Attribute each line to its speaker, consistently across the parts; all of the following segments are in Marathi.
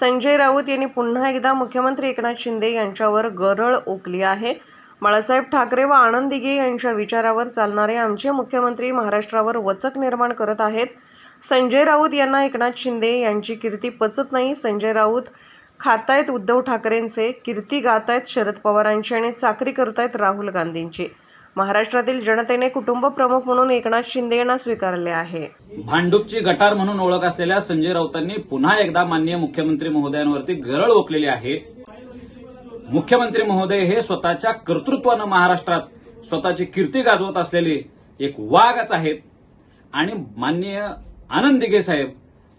Speaker 1: संजय राऊत यांनी पुन्हा एकदा मुख्यमंत्री एकनाथ शिंदे यांच्यावर गरळ ओकली आहे. बाळासाहेब ठाकरे व आनंद दिघे यांच्या विचारावर चालणारे आमचे मुख्यमंत्री महाराष्ट्रावर वचक निर्माण करत आहेत. संजय राऊत यांना एकनाथ शिंदे यांची कीर्ती पचत नाही. संजय राऊत खातायत उद्धव ठाकरेंचे कीर्ती गातायत शरद पवारांची आणि चाकरी करतायत राहुल गांधींची. महाराष्ट्रातील जनतेने कुटुंब प्रमुख म्हणून एकनाथ शिंदे यांना स्वीकारले आहे.
Speaker 2: भांडूपची गटार म्हणून ओळख असलेल्या संजय राऊतांनी पुन्हा एकदा माननीय मुख्यमंत्री महोदयांवरती गरळ ओकलेली आहे. मुख्यमंत्री महोदय हे स्वतःच्या कर्तृत्वानं महाराष्ट्रात स्वतःची कीर्ती गाजवत असलेले एक वाघच आहेत. आणि माननीय आनंद दिघे साहेब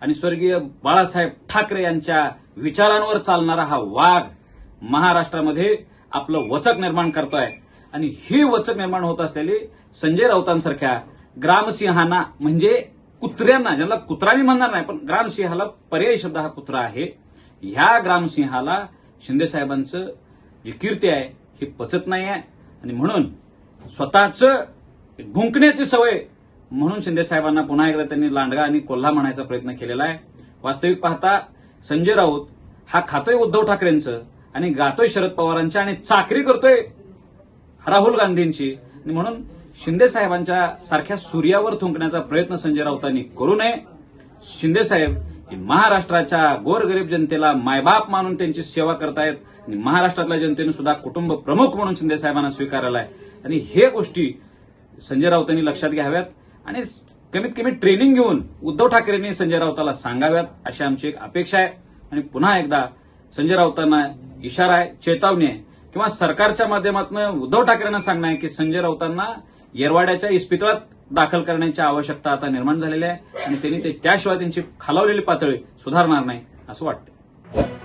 Speaker 2: आणि स्वर्गीय बाळासाहेब ठाकरे यांच्या विचारांवर चालणारा हा वाघ महाराष्ट्रामध्ये आपलं वचक निर्माण करतोय. आणि ही वचक निर्माण होत असलेली संजय राऊतांसारख्या ग्रामसिंहांना म्हणजे कुत्र्यांना ज्यांना कुत्रा मी म्हणणार नाही पण ग्रामसिंहाला पर्यायी शब्द हा कुत्रा आहे. ह्या ग्रामसिंहाला शिंदे साहेबांचं जी कीर्ती आहे ही पचत नाही आहे आणि म्हणून स्वतःच भुंकण्याची सवय म्हणून शिंदे साहेबांना पुन्हा एकदा त्यांनी लांडगा आणि कोल्हा म्हणायचा प्रयत्न केलेला आहे. वास्तविक पाहता संजय राऊत हा खातोय उद्धव ठाकरेंचं आणि गातोय शरद पवारांच्या आणि चाकरी करतोय राहुल गांधींची. आणि म्हणून शिंदे साहेबांच्या सारख्या सूर्यावर थुंकण्याचा प्रयत्न संजय राऊतांनी करू नये. शिंदे साहेब हे महाराष्ट्राच्या गोरगरीब जनतेला मायबाप मानून त्यांची सेवा करतायत. आणि महाराष्ट्रातल्या जनतेने सुद्धा कुटुंब प्रमुख म्हणून शिंदे साहेबांना स्वीकारलेला आहे आणि हे गोष्टी संजय राऊतांनी लक्षात घ्याव्यात. आणि कमीत कमी ट्रेनिंग घेऊन उद्धव ठाकरेंनी संजय राऊताला सांगाव्यात अशी आमची एक अपेक्षा आहे. आणि पुन्हा एकदा संजय राऊतांना इशारा आहे चेतावणी आहे. किंवा सरकारच्या माध्यमातून उद्धव ठाकरेंना सांगणं आहे की संजय राऊतांना येरवाड्याच्या इस्पितळात दाखल करण्याची आवश्यकता आता निर्माण झालेली आहे आणि त्यांनी ते त्याशिवाय त्यांची खालावलेली पातळी सुधारणार नाही असं वाटतं